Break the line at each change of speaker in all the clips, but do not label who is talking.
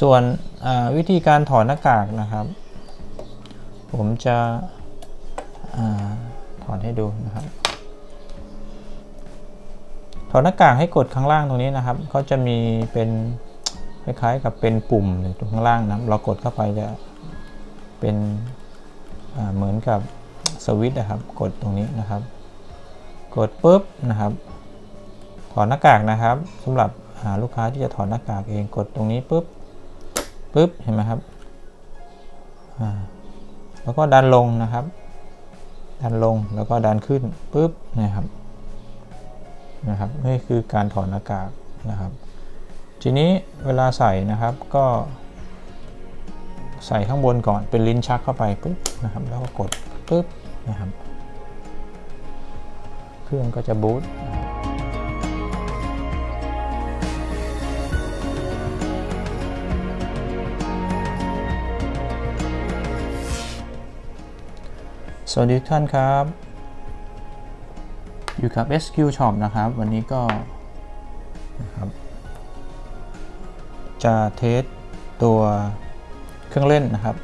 ส่วนวิธีการถอดหน้ากากนะครับ ผมจะอถอดให้ดูนะครับถอดหน้ากากให้กดข้างล่างตรงนี้นะครับก็จะมีเป็นคล้ายๆกับเป็นปุ่มอยู่ตรงข้างล่างนะเรากดเข้าไปจะเป็นเหมือนกับสวิตช์นะครับ กดตรงนี้นะครับ กดปุ๊บนะครับ ถอดหน้ากากนะครับสำหรับหาลูกค้าที่จะถอดหน้ากากเองกดตรงนี้ปุ๊บ ปุ๊บเห็นไหมครับแล้วก็ดันลงนะครับ ดันลงแล้วก็ดันขึ้นปุ๊บนะครับนะครับนี่คือการถอดหน้ากากนะครับ ทีนี้เวลาใส่นะครับก็ใส่ข้างบนก่อนเป็นลิ้นชักเข้าไปปุ๊บนะครับ แล้วก็กดปุ๊บนะครับ เครื่องก็จะบูต สวัสดีท่านครับ อยู่กับ SQ Shop นะครับ วันนี้ก็นะครับจะเทสตัวเครื่องเล่นนะครับ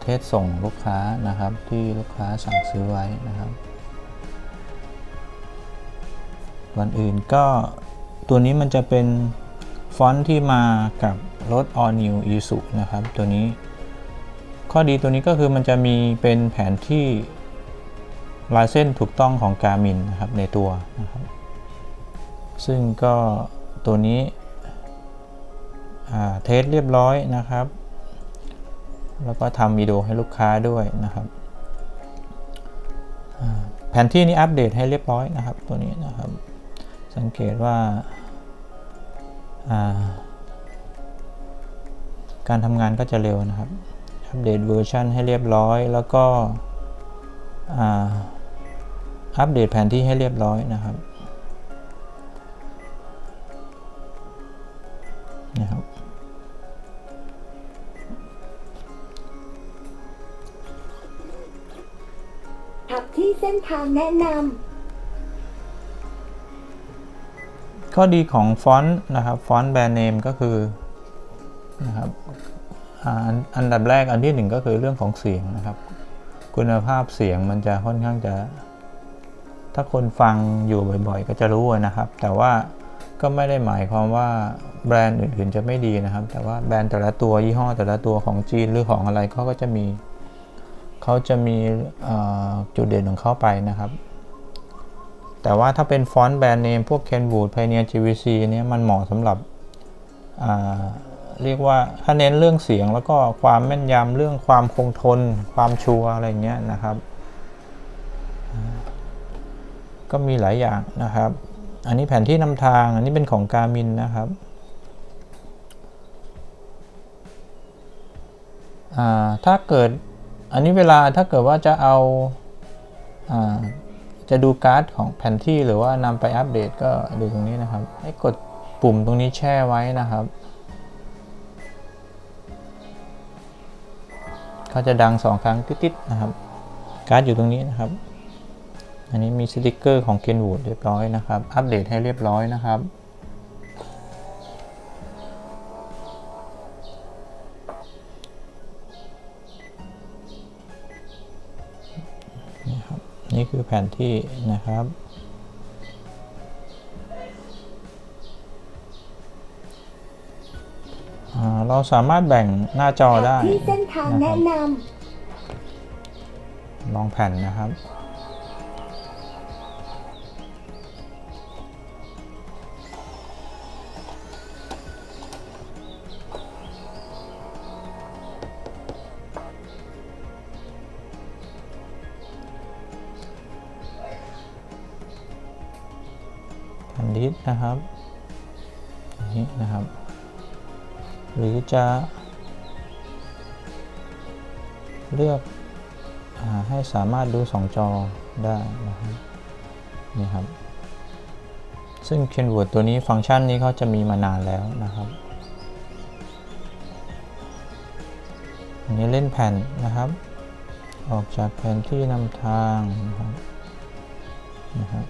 เทสส่งลูกค้านะครับที่ลูกค้าสั่งซื้อไว้นะครับก่อนอื่นก็ตัวนี้มันจะเป็นฟอนต์ที่มากับรถ All New i s u นะครับ ตัวนี้ ข้อดีตัวนี้ก็คือมันจะมีเป็นแผนที่ลายเส้นถูกต้องของ Garmin นะครับในตัวนะครับ ซึ่งก็ตัวนี้เทสเรียบร้อยนะครับ แล้วก็ทำวิดีโอให้ลูกค้าด้วยนะครับแผนที่นี้อัปเดตให้เรียบร้อยนะครับตัวนี้นะครับ สังเกตว่าการทำงานก็จะเร็วนะครับ อัปเดตเวอร์ชันให้เรียบร้อย แล้วก็อ่าอัปเดตแผนที่ให้เรียบร้อยนะครับนะครับ
ขับที่เส้นทางแนะน
ข้อดีของฟอนต์นะครับ ฟอนต์แบรนด์เนมก็คือนะครับ อ,อันดับแรกอันที่หนึ่งก็คือเรื่องของเสียงนะครับ คุณภาพเสียงมันจะค่อนข้างจะ ถ้าคนฟังอยู่บ่อยๆ ก็จะรู้นะครับ แต่ว่าก็ไม่ได้หมายความว่าแบรนด์อื่นๆจะไม่ดีนะครับ แต่ว่าแบรนด์แต่ละตัวยี่ห้อแต่ละตัวของจีนหรือของอะไรเขาก็จะมีเขาจะมีจุดเด่นของเขาไปนะครับ แต่ว่าถ้าเป็นฟอนต์แบรนด์เนมพวก Kenwood Pioneer GVC เนี่ยมันเหมาะสำหรับ เรียกว่าถ้าเน้นเรื่องเสียงแล้วก็ความแม่นยำเรื่องความคงทน ความชัวอะไรเงี้ยนะครับ ก็มีหลายอย่างนะครับ อันนี้แผนที่นำทางอันนี้เป็นของ Garmin นะครับอ่าถ้าเกิดอันนี้เวลาถ้าเกิดว่าจะเอาอ่าจะดูการ์ดของแผนที่หรือว่านำไปอัปเดตก็ดูตรงนี้นะครับ ให้กดปุ่มตรงนี้แช่ไว้นะครับ เขาจะดังสองครั้งติดๆนะครับ การ์ดอยู่ตรงนี้นะครับ อันนี้มีสติกเกอร์ของ Kenwood เรียบร้อยนะครับ อัปเดตให้เรียบร้อยนะครับนี่ครับนี่คือแผนที่นะครับ เราสามารถแบ่งหน้าจอำ
ขั
ได้
ที่เส้นทาง
นะค
แนะ
รับ
น
ลองแผ่นนะครับ แผ่นดิสนะครับอย่างนี้นะครับ หรือจะ เลือกอให้สามารถดู 2 จอได้นะครับนี่ครับ ซึ่ง Kenwood ตัวนี้ฟังก์ชันนี้เขาจะมีมานานแล้วนะครับอันนี้เล่นแผ่นนะครับ ออกจากแผนที่นำทางนะครับนะครับ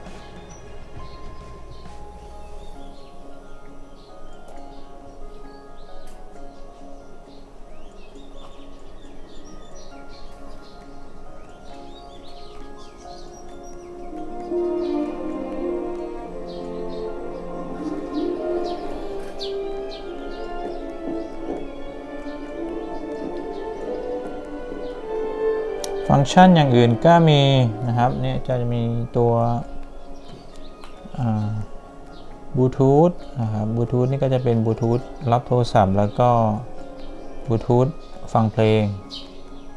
ฟังก์ชันอย่างอื่นก็มีนะครับเนี่ยจะมีตัวบลูทูธนะครับบลูทูธนี่ก็จะเป็นบลูทูธรับโทรศัพท์ แล้วก็บลูทูธฟังเพลง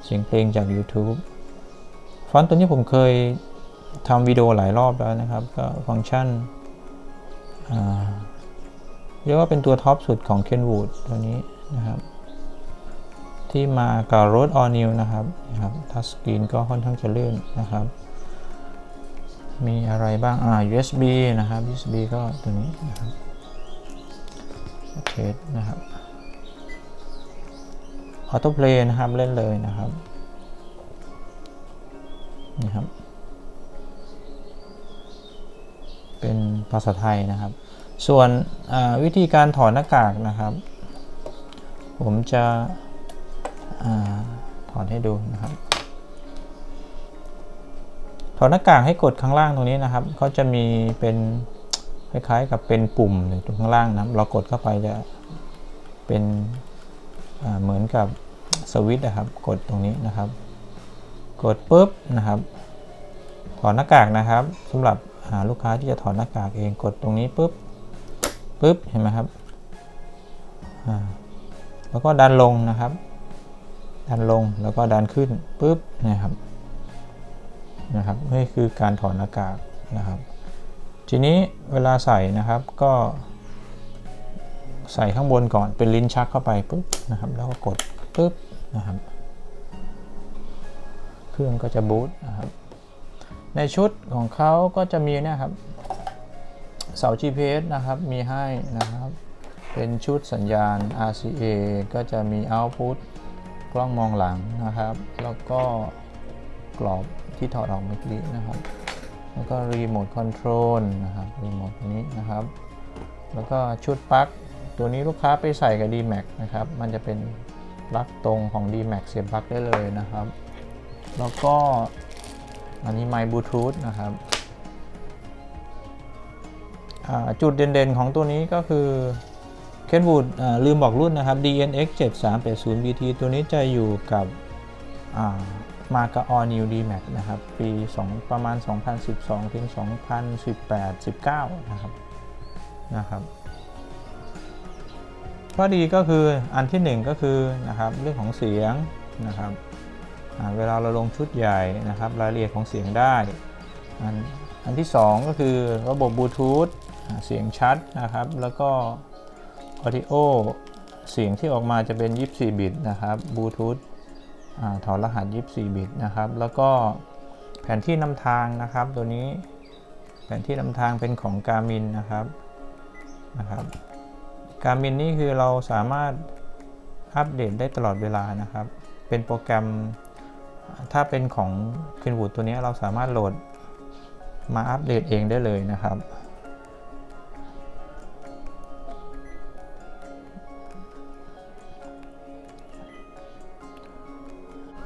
เสียงเพลงจาก YouTube ฟอนต์ตัวนี้ผมเคยทำวิดีโอหลายรอบแล้วนะครับ ก็ฟังก์ชันเรียกว่าเป็นตัวท็อปสุดของ Kenwood ตัวนี้นะครับ ที่มากับรถ All New นะครับนะครับทัชสกรีนก็ค่อนข้างจะลื่นนะครับ มีอะไรบ้างอ่า USB นะครับ USB ก็ตัวนี้นะครับเทสนะครับออโต้เพลย์นะครับ เล่นเลยนะครับนี่ครับ เป็นภาษาไทยนะครับ ส่วนวิธีการถอดหน้ากากนะครับ ผมจะ ถอดให้ดูนะครับถอดหน้ากากให้กดข้างล่างตรงนี้นะครับเขาจะมีเป็นคล้ายๆกับเป็นปุ่มอยู่ตรงข้างล่างนะครับเรากดเข้าไปจะเป็นเหมือนกับสวิตช์นะครับ กดตรงนี้นะครับ กดปุ๊บนะครับ ถอดหน้ากากนะครับสำหรับหาลูกค้าที่จะถอดหน้ากากเองกดตรงนี้ปุ๊บปุ๊บเห็นไหมครับแล้วก็ดันลงนะครับ ดันลงแล้วก็ดันขึ้นปุ๊บนะครับนะครับนี่คือการถอน้ากากนะครับ ทีนี้เวลาใส่นะครับก็ใส่ข้างบนก่อนเป็นลิ้นชักเข้าไปปุ๊บนะครับ แล้วก็กดปุ๊บนะครับ เครื่องก็จะบูตนะครับ ในชุดของเขาก็จะมีนะครับเสา GPS นะครับมีให้นะครับ เป็นชุดสัญญาณ RCA ก็จะมี output กล้องมองหลังนะครับ แล้วก็กรอบที่ถอดออกเมื่อกี้นะครับ แล้วก็รีโมทคอนโทรลนะครับรีโมทนี้นะครับ แล้วก็ชุดปลั๊กตัวนี้ลูกค้าไปใส่กับ D-Max นะครับ มันจะเป็นปลั๊กตรงของ D-Max เสียบปลั๊กได้เลยนะครับ แล้วก็อันนี้ไมค์บลูทูธนะครับจุดเด่นๆของตัวนี้ก็คือ เคนวูดลืมบอกรุ่นนะครับ DNX 7380 BT ตัวนี้จะอยู่กับอ่ามากับ All New D-Max นะครับ ปี 2 ประมาณ 2012 ถึง 2018 19 นะครับนะครับข้อดีก็คืออันที่ 1 ก็คือนะครับเรื่องของเสียงนะครับเวลาเราลงชุดใหญ่นะครับ รายละเอียดของเสียงได้อันอันที่ 2 ก็คือระบบบลูทูธเสียงชัดนะครับ แล้วก็ Audio เสียงที่ออกมาจะเป็น 24 บิตนะครับบลูทูธถอดรหัส 24 บิตนะครับ แล้วก็แผนที่นำทางนะครับ ตัวนี้แผนที่นำทางเป็นของ Garmin นะครับนะครับ Garmin นี่คือเราสามารถอัปเดตได้ตลอดเวลานะครับ เป็นโปรแกรมถ้าเป็นของ Kenwood ตัวนี้เราสามารถโหลดมาอัปเดตเองได้เลยนะครับ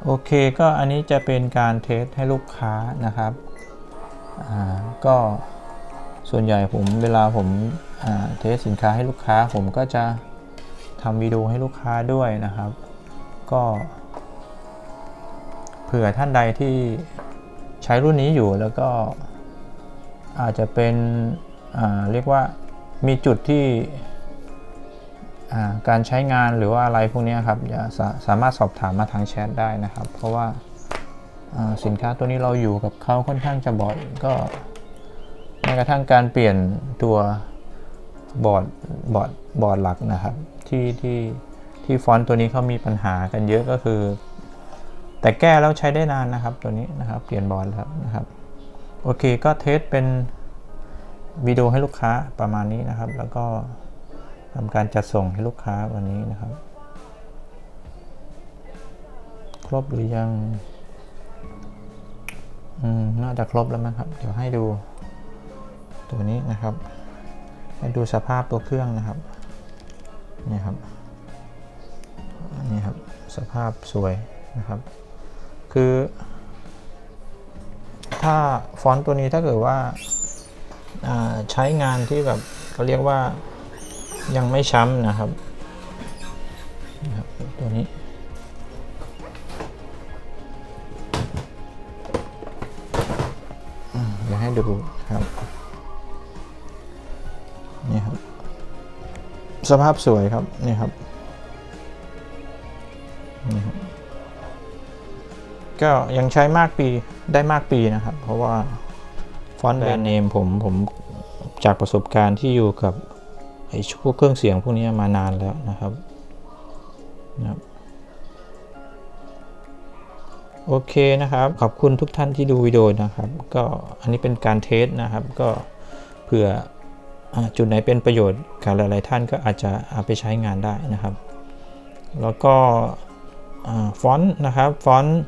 โอเคก็อันนี้จะเป็นการเทสให้ลูกค้านะครับก็ส่วนใหญ่ผมเวลาผมาเทสสินค้าให้ลูกค้า ผมก็จะทำวิดีโอให้ลูกค้าด้วยนะครับ ก็เผื่อท่านใดที่ใช้รุ่นนี้อยู่แล้วก็อาจจะเป็นเรียกว่ามีจุดที่ การใช้งานหรือว่าอะไรพวกนี้ครับอย่าสาสามารถสอบถามมาทางแชทได้นะครับ เพราะว่าอ่าสินค้าตัวนี้เราอยู่กับเขาค่อนข้างจะบ่อยก็แม้กระทั่งการเปลี่ยนตัวบอร์ดบอร์ดบอร์ดหลักนะครับ ที่ที่ที่ฟอนต์ตัวนี้เขามีปัญหากันเยอะก็คือ แต่แก้แล้วใช้ได้นานนะครับตัวนี้นะครับ เปลี่ยนบอร์ดแล้วนะครับโอเคก็เทสเป็นวิดีโอให้ลูกค้าประมาณนี้นะครับ แล้วก็ ทำการจัดส่งให้ลูกค้าวันนี้นะครับ ครบหรือยังอืมน่าจะครบแล้วมั้งครับ เดี๋ยวให้ดู ตัวนี้นะครับ ให้ดูสภาพตัวเครื่องนะครับนี่ครับนี่ครับสภาพสวยนะครับ คือ ถ้าฟอนต์ตัวนี้ถ้าเกิดว่าอ่าใช้งานที่แบบเขาเรียกว่า ยังไม่ช้ำนะครับ ตัวนี้ เดี๋ยวให้ดูครับ นี่ครับ สภาพสวยครับ นี่ครับ ก็ยังใช้มากปีได้มากปีนะครับ เพราะว่า ฟอนต์แบรนด์เนมผมผมจากประสบการณ์ที่อยู่กับ ไอ้พวกเครื่องเสียงพวกนี้มานานแล้วนะครับนะครับ โอเคนะครับ ขอบคุณทุกท่านที่ดูวิดีโอนะครับ ก็อันนี้เป็นการเทสนะครับ ก็เผื่ออจุดไหนเป็นประโยชน์กับหลาย ๆ ท่านก็อาจจะเอาไปใช้งานได้นะครับ แล้วก็ฟอนต์นะครับฟอนต์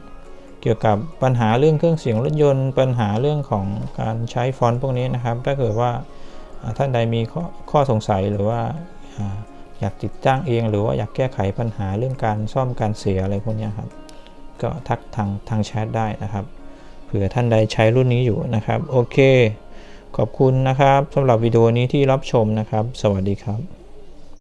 เกี่ยวกับปัญหาเรื่องเครื่องเสียงรถยนต์ ปัญหาเรื่องของการใช้ฟอนต์พวกนี้นะครับ ถ้าเกิดว่า ท่านใดมีข้อข้อสงสัยหรือว่าอยากติดตั้งเอง หรือว่าอยากแก้ไขปัญหาเรื่องการซ่อมการเสียอะไรพวกนี้ครับ ก็ทักทางทางแชทได้นะครับ เผื่อท่านใดใช้รุ่นนี้อยู่นะครับ โอเค ขอบคุณนะครับสำหรับวิดีโอนี้ที่รับชมนะครับ สวัสดีครับ